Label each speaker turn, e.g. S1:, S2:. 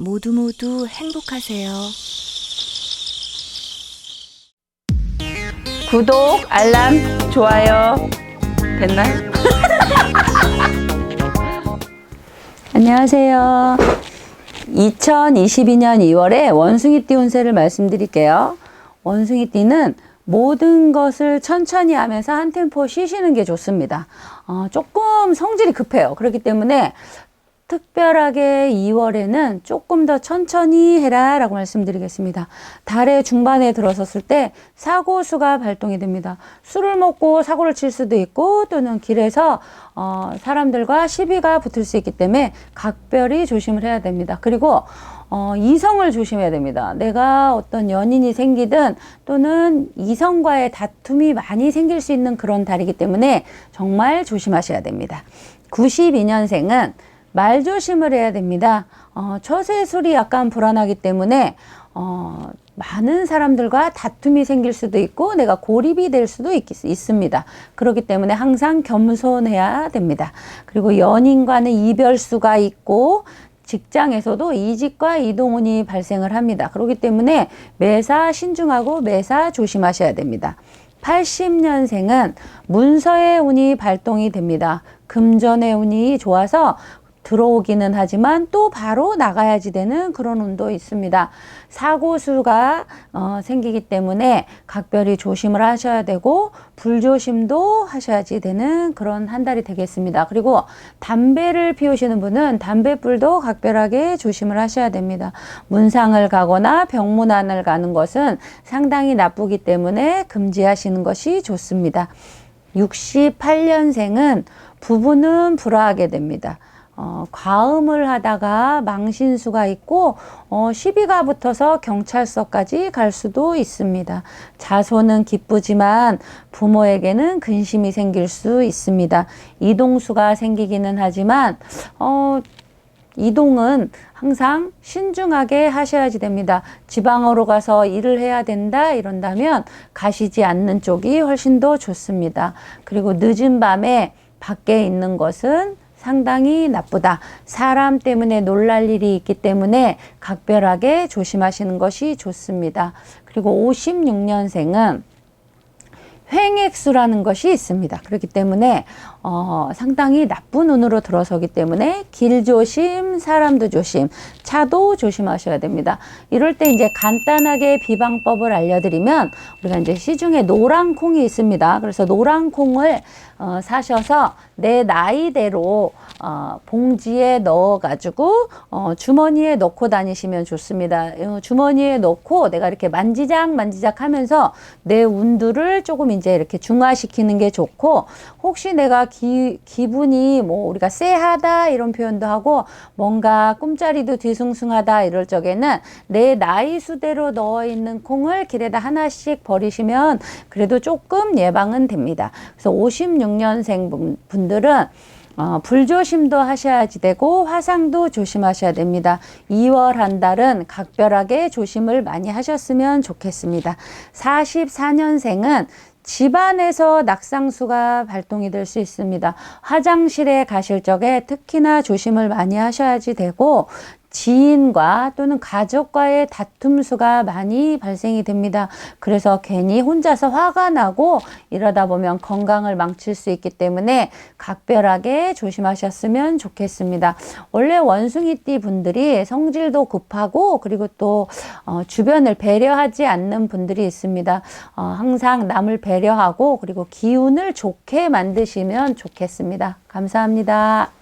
S1: 모두 모두 행복하세요.
S2: 구독, 알람, 좋아요. 됐나요? 안녕하세요. 2022년 2월에 원숭이띠 운세를 말씀드릴게요. 원숭이띠는 모든 것을 천천히 하면서 한 템포 쉬시는 게 좋습니다. 어, 조금 성질이 급해요. 그렇기 때문에 특별하게 2월에는 조금 더 천천히 해라 라고 말씀드리겠습니다. 달의 중반에 들어섰을 때 사고수가 발동이 됩니다. 술을 먹고 사고를 칠 수도 있고 또는 길에서 어, 사람들과 시비가 붙을 수 있기 때문에 각별히 조심을 해야 됩니다. 그리고 어, 이성을 조심해야 됩니다. 내가 어떤 연인이 생기든 또는 이성과의 다툼이 많이 생길 수 있는 그런 달이기 때문에 정말 조심하셔야 됩니다. 92년생은 말 조심을 해야 됩니다. 어, 처세술이 약간 불안하기 때문에 어, 많은 사람들과 다툼이 생길 수도 있고 내가 고립이 될 수도 있, 있습니다. 그렇기 때문에 항상 겸손해야 됩니다. 그리고 연인과는 이별수가 있고 직장에서도 이직과 이동운이 발생을 합니다. 그렇기 때문에 매사 신중하고 매사 조심하셔야 됩니다. 80년생은 문서의 운이 발동이 됩니다. 금전의 운이 좋아서 들어오기는 하지만 또 바로 나가야지 되는 그런 운도 있습니다. 사고수가 어, 생기기 때문에 각별히 조심을 하셔야 되고 불조심도 하셔야지 되는 그런 한 달이 되겠습니다. 그리고 담배를 피우시는 분은 담배불도 각별하게 조심을 하셔야 됩니다. 문상을 가거나 병문 안을 가는 것은 상당히 나쁘기 때문에 금지하시는 것이 좋습니다. 68년생은 부부는 불화하게 됩니다. 어, 과음을 하다가 망신수가 있고 어, 시비가 붙어서 경찰서까지 갈 수도 있습니다. 자손은 기쁘지만 부모에게는 근심이 생길 수 있습니다. 이동수가 생기기는 하지만 어, 이동은 항상 신중하게 하셔야지 됩니다. 지방으로 가서 일을 해야 된다 이런다면 가시지 않는 쪽이 훨씬 더 좋습니다. 그리고 늦은 밤에 밖에 있는 것은 상당히 나쁘다. 사람 때문에 놀랄 일이 있기 때문에 각별하게 조심하시는 것이 좋습니다. 그리고 56년생은 횡액수라는 것이 있습니다. 그렇기 때문에 어, 상당히 나쁜 운으로 들어서기 때문에 길 조심, 사람도 조심, 차도 조심하셔야 됩니다. 이럴 때 이제 간단하게 비방법을 알려드리면 우리가 이제 시중에 노란 콩이 있습니다. 그래서 노란 콩을 어, 사셔서 내 나이대로 어, 봉지에 넣어가지고 어, 주머니에 넣고 다니시면 좋습니다. 어, 주머니에 넣고 내가 이렇게 만지작 만지작 하면서 내 운들을 조금 이제 이렇게 중화시키는 게 좋고 혹시 내가 기, 기분이 뭐 우리가 쎄하다 이런 표현도 하고 뭔가 꿈자리도 뒤숭숭하다 이럴 적에는 내 나이 수대로 넣어 있는 콩을 길에다 하나씩 버리시면 그래도 조금 예방은 됩니다. 그래서 56년생 분들은 어, 불조심도 하셔야지 되고 화상도 조심하셔야 됩니다. 2월 한 달은 각별하게 조심을 많이 하셨으면 좋겠습니다. 44년생은 집안에서 낙상수가 발동이 될 수 있습니다. 화장실에 가실 적에 특히나 조심을 많이 하셔야지 되고 지인과 또는 가족과의 다툼 수가 많이 발생이 됩니다. 그래서 괜히 혼자서 화가 나고 이러다 보면 건강을 망칠 수 있기 때문에 각별하게 조심하셨으면 좋겠습니다. 원래 원숭이띠 분들이 성질도 급하고 그리고 또 어, 주변을 배려하지 않는 분들이 있습니다. 어, 항상 남을 배려하고 그리고 기운을 좋게 만드시면 좋겠습니다. 감사합니다.